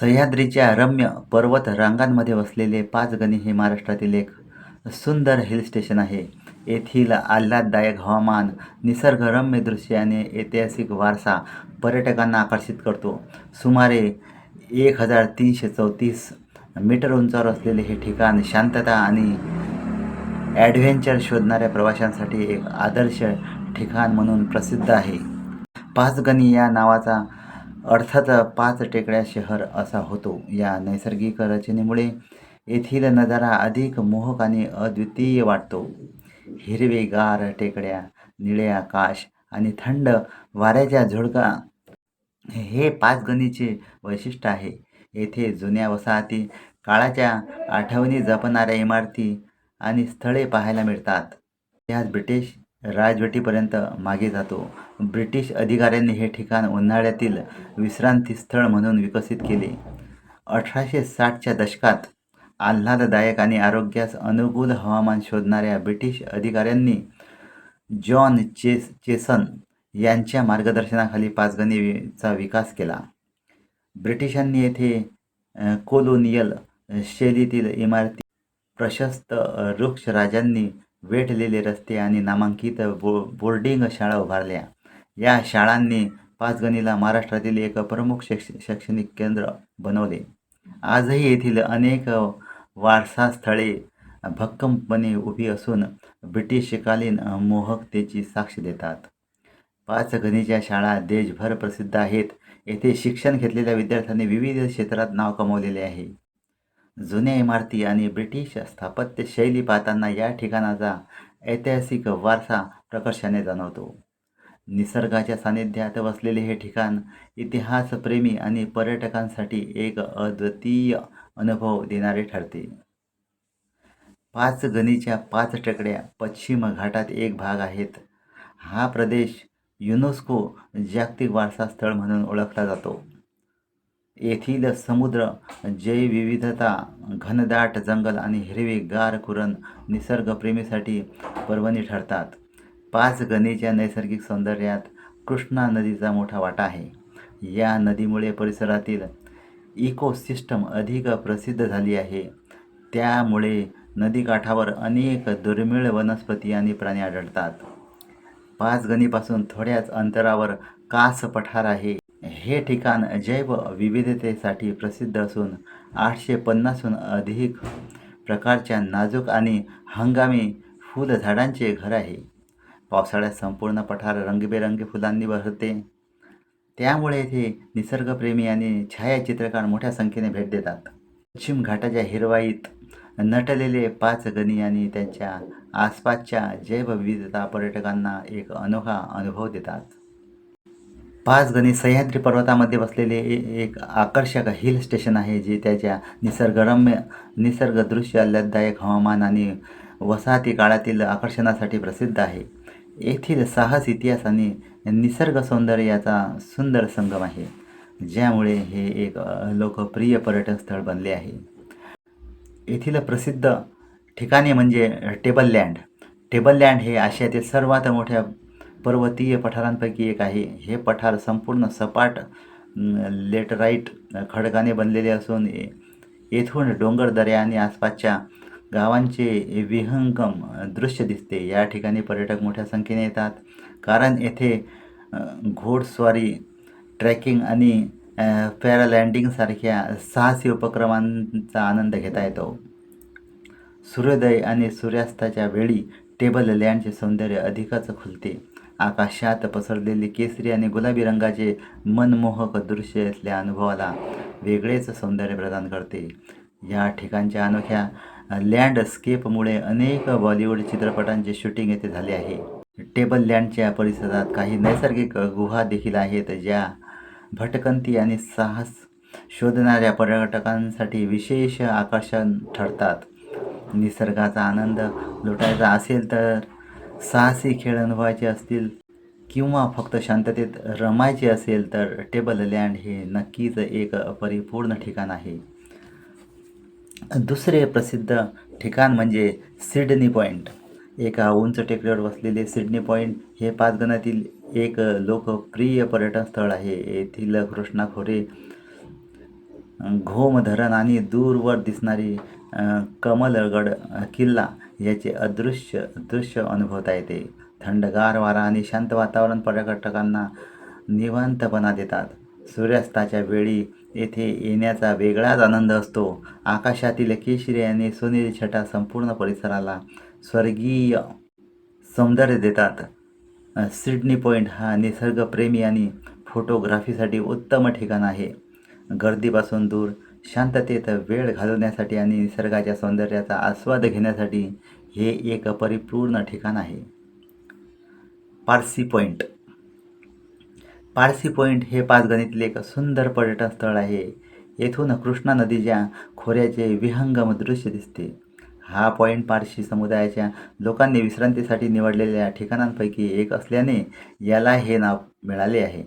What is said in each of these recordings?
सह्याद्रीच्या रम्य पर्वत रांगांमध्ये वसलेले पाचगणी हे महाराष्ट्रातील एक सुंदर हिल स्टेशन आहे. येथील आल्हाददायक हवामान निसर्गरम्य दृश्याने आणि ऐतिहासिक वारसा पर्यटकांना आकर्षित करतो. सुमारे एक हजार तीनशे चौतीस मीटर उंचावर असलेले हे ठिकाण शांतता आणि ॲडव्हेंचर शोधणाऱ्या प्रवाशांसाठी एक आदर्श ठिकाण म्हणून प्रसिद्ध आहे. पाचगणी या नावाचा अर्थात पाच टेकड्या शहर असा होतो. या नैसर्गिक रचनेमुळे येथील नजारा अधिक मोहक आणि अद्वितीय वाटतो. हिरवेगार टेकड्या निळे आकाश आणि थंड वाऱ्याच्या झुळका हे पाचगणीचे वैशिष्ट्य आहे. येथे जुन्या वसाहती काळाच्या आठवणी जपणाऱ्या इमारती आणि स्थळे पाहायला मिळतात. त्यात ब्रिटिश राजवटीपर्यंत मागे जातो. ब्रिटिश अधिकाऱ्यांनी हे ठिकाण उन्हाळ्यातील विश्रांतीस्थळ म्हणून विकसित केले. अठराशे साठच्या दशकात आल्हाददायक आणि आरोग्यास अनुकूल हवामान शोधणाऱ्या ब्रिटिश अधिकाऱ्यांनी जॉन चेस चेसन यांच्या मार्गदर्शनाखाली पाचगणीचा विकास केला. ब्रिटिशांनी येथे कोलोनियल शैलीतील इमारती प्रशस्त अ, वेठलेले रस्ते आणि नामांकित बो बोर्डिंग शाळा उभारल्या. या शाळांनी पाचगणीला महाराष्ट्रातील एक प्रमुख शैक्ष शैक्षणिक केंद्र बनवले. आजही येथील अनेक वारसा स्थळे भक्कमपणे उभी असून ब्रिटिशकालीन मोहकतेची साक्ष देतात. पाचगणीच्या शाळा देशभर प्रसिद्ध आहेत. येथे शिक्षण घेतलेल्या विद्यार्थ्यांनी विविध क्षेत्रात नाव कमावलेले आहे. जुन्या इमारती आणि ब्रिटिश स्थापत्य शैली पाहताना या ठिकाणाचा ऐतिहासिक वारसा प्रकर्षाने जाणवतो. निसर्गाच्या सानिध्यात वसलेले हे ठिकाण इतिहासप्रेमी आणि पर्यटकांसाठी एक अद्वितीय अनुभव देणारे ठरते. पाच गणीच्या पाच टेकड्या पश्चिम घाटात एक भाग आहेत. हा प्रदेश युनेस्को जागतिक वारसा स्थळ म्हणून ओळखला जातो. येथील समुद्र जैवविविधता घनदाट जंगल आणि हिरवेगार कुरण निसर्गप्रेमीसाठी पर्वणी ठरतात. पाच गणीच्या नैसर्गिक सौंदर्यात कृष्णा नदीचा मोठा वाटा आहे. या नदीमुळे परिसरातील इकोसिस्टम अधिक प्रसिद्ध झाली आहे. त्यामुळे नदीकाठावर अनेक दुर्मिळ वनस्पती आणि प्राणी आढळतात. पाचगणीपासून थोड्याच अंतरावर कास पठार आहे. हे ठिकाण जैव विविधतेसाठी प्रसिद्ध असून आठशे पन्नासहून अधिक प्रकारच्या नाजूक आणि हंगामी फुलझाडांचे घर आहे. पावसाळ्यात संपूर्ण पठार रंगीबेरंगी फुलांनी भरते. त्यामुळे येथे निसर्गप्रेमी आणि छायाचित्रकार मोठ्या संख्येने भेट देतात. पश्चिम घाटाच्या हिरवाईत नटलेले पाच गणी आणि त्यांच्या आसपासच्या जैवविविधता पर्यटकांना एक अनोखा अनुभव देतात. पाच गणी सह्याद्री पर्वतामध्ये बसलेले ए- एक आकर्षक हिल स्टेशन आहे जे त्याच्या निसर्गरम्य निसर्गदृश्य आल्हाददायक हवामान आणि वसाहती काळातील आकर्षणासाठी प्रसिद्ध आहे. येथील साहस इतिहास आणि निसर्ग सौंदर्य याचा सुंदर संगम आहे ज्यामुळे हे एक लोकप्रिय पर्यटन स्थळ बनले आहे. येथील प्रसिद्ध ठिकाणे म्हणजे टेबल लँड टेबल लँड हे आशियातील सर्वात मोठ्या पर्वतीय पठारांपैकी एक आहे. हे पठार संपूर्ण सपाट लेटराईट खडकाने बनलेले असून येथून डोंगर दऱ्या आणि आसपासच्या गावांचे विहंगम दृश्य दिसते. या ठिकाणी पर्यटक मोठ्या संख्येने येतात. कारण येथे घोडस्वारी ट्रॅकिंग आणि पॅरालँडिंगसारख्या साहसी उपक्रमांचा आनंद घेता येतो. सूर्योदय आणि सूर्यास्ताच्या वेळी टेबल लँडचे सौंदर्य अधिकच खुलते. आकाशात पसरलेले केसरी आणि गुलाबी रंगाचे मनमोहक दृश्य असल्या अनुभवाला वेगळेच सौंदर्य प्रदान करते. या ठिकाणच्या अनोख्या लँडस्केपमुळे अनेक बॉलिवूड चित्रपटांचे शूटिंग येथे झाले आहे. टेबल लँडच्या परिसरात काही नैसर्गिक गुहा देखील आहेत ज्या भटकंती आणि साहस शोधणाऱ्या पर्यटकांसाठी विशेष आकर्षण ठरतात. निसर्गाचा आनंद लुटायचा असेल तर साहसी खेळ अनुभवायचे असतील किंवा फक्त शांततेत रमायचे असेल तर टेबल लँड हे नक्कीच एक परिपूर्ण ठिकाण आहे. दुसरे प्रसिद्ध ठिकाण म्हणजे सिडनी पॉईंट एका उंच टेकडीवर वसलेले सिडनी पॉईंट हे पाचगणातील एक लोकप्रिय पर्यटन स्थळ आहे. येथील कृष्णा खोरे घोम धरण आणि दूरवर दिसणारी कमलगड किल्ला याचे अदृश्य दृश्य अनुभवता येते. थंडगार वारा आणि शांत वातावरण पर्यटकांना निवांतपणा देतात. सूर्यास्ताच्या वेळी येथे येण्याचा वेगळाच आनंद असतो. आकाशातील केशरी आणि सोनेरी छटा संपूर्ण परिसराला स्वर्गीय सौंदर्य देतात. सिडनी पॉईंट हा निसर्गप्रेमी आणि फोटोग्राफीसाठी उत्तम ठिकाण आहे. गर्दीपासून दूर शांततेत वेळ घालवण्यासाठी आणि निसर्गाच्या सौंदर्याचा आस्वाद घेण्यासाठी हे एक परिपूर्ण ठिकाण आहे. पारसी पॉईंट पारसी पॉईंट हे पाचगणीतील एक सुंदर पर्यटन स्थळ आहे. येथून कृष्णा नदीच्या खोऱ्याचे विहंगम दृश्य दिसते. हा पॉईंट पारशी समुदायाच्या लोकांनी विश्रांतीसाठी निवडलेल्या ठिकाणांपैकी एक असल्याने याला हे नाव मिळाले आहे.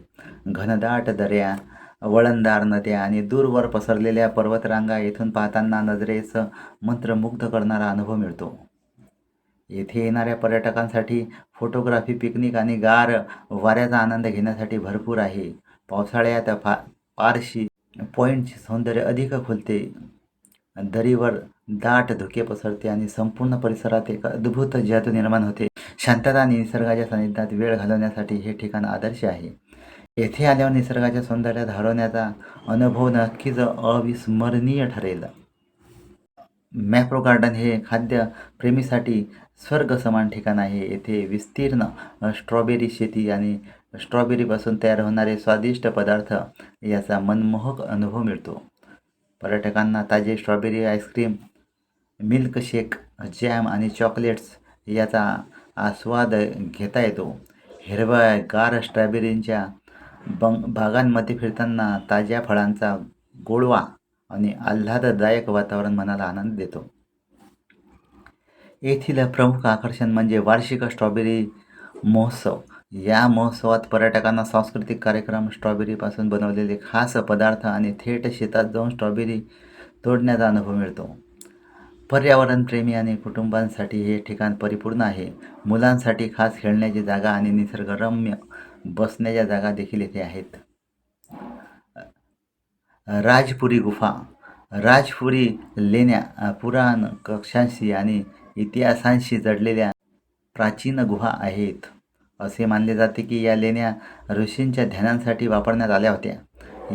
घनदाट दऱ्या वळणदार नद्या आणि दूरवर पसरलेल्या पर्वतरांगा येथून पाहताना नजरेस मंत्रमुग्ध करणारा अनुभव मिळतो. येथे येणाऱ्या पर्यटकांसाठी फोटोग्राफी पिकनिक आणि गार वाऱ्याचा आनंद घेण्यासाठी भरपूर आहे. पावसाळ्यात फा पारशी पॉईंटचे सौंदर्य अधिक खुलते. दरीवर दाट धुके पसरते आणि संपूर्ण परिसरात एक अद्भुत जत निर्माण होते. शांतता आणि निसर्गाच्या सानिध्यात वेळ घालवण्यासाठी हे ठिकाण आदर्श आहे. येथे आल्यावर निसर्गाच्या सौंदर्यात हरवण्याचा अनुभव नक्कीच अविस्मरणीय ठरेल. मॅप्रो गार्डन हे खाद्य प्रेमीसाठी स्वर्ग समान ठिकाण आहे. येथे विस्तीर्ण स्ट्रॉबेरी शेती आणि स्ट्रॉबेरीपासून तयार होणारे स्वादिष्ट पदार्थ याचा मनमोहक अनुभव मिळतो. पर्यटकांना ताजे strawberry ice cream milkshake jam आणि चॉकलेट्स याचा आस्वाद घेता येतो. हिरव्या गार स्ट्रॉबेरींच्या बंग बागांमध्ये फिरताना ताज्या फळांचा गोडवा आणि आल्हाददायक वातावरण मनाला आनंद देतो. येथील प्रमुख आकर्षण म्हणजे वार्षिक स्ट्रॉबेरी महोत्सव. या महोत्सवात पर्यटकांना सांस्कृतिक कार्यक्रम स्ट्रॉबेरीपासून बनवलेले खास पदार्थ आणि थेट शेतात जाऊन स्ट्रॉबेरी तोडण्याचा अनुभव मिळतो. पर्यावरणप्रेमी आणि कुटुंबांसाठी हे ठिकाण परिपूर्ण आहे. मुलांसाठी खास खेळण्याची जागा आणि निसर्गरम्य बसण्याच्या जागा देखील येथे आहेत. राजपुरी गुफा राजपुरी लेण्या पुराण कक्षांशी आणि इतिहासांशी जडलेल्या प्राचीन गुहा आहेत. असे मानले जाते की या लेण्या ऋषींच्या ध्यानांसाठी वापरण्यात आल्या होत्या.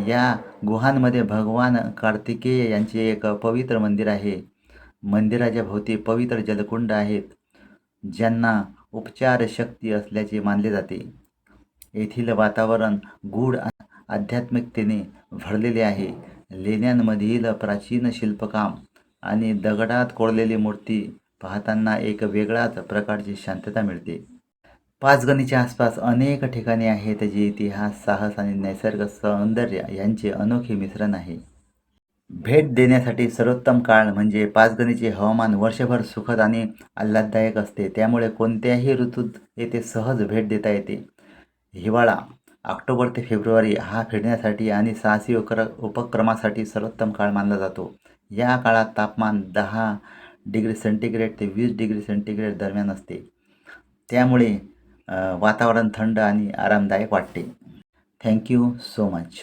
या गुहांमध्ये भगवान कार्तिकेय यांचे एक पवित्र मंदिर आहे. मंदिराच्या भोवती पवित्र जलकुंड आहेत ज्यांना उपचार शक्ती असल्याचे मानले जाते. येथील वातावरण गूढ आध्यात्मिकतेने भरलेले आहे. लेण्यांमधील प्राचीन शिल्पकाम आणि दगडात कोरलेली मूर्ती पाहताना एक वेगळाच प्रकारची शांतता मिळते. पाचगणीच्या आसपास अनेक ठिकाणे आहेत जी इतिहास साहस आणि नैसर्गिक सौंदर्य यांचे अनोखे मिश्रण आहे. भेट देण्यासाठी सर्वोत्तम काळ म्हणजे पाचगणीचे हवामान वर्षभर सुखद आणि आल्हाददायक असते. त्यामुळे कोणत्याही ऋतूत येथे सहज भेट देता येते. हिवाळा ऑक्टोबर ते फेब्रुवारी हा फिरण्यासाठी आणि साहसी उकर उपक्रमासाठी सर्वोत्तम काळ मानला जातो. या काळात तापमान दहा डिग्री सेंटीग्रेड ते वीस डिग्री सेंटीग्रेड दरम्यान असते. त्यामुळे वातावरण थंड आणि आरामदायक वाटते. Thank you so much.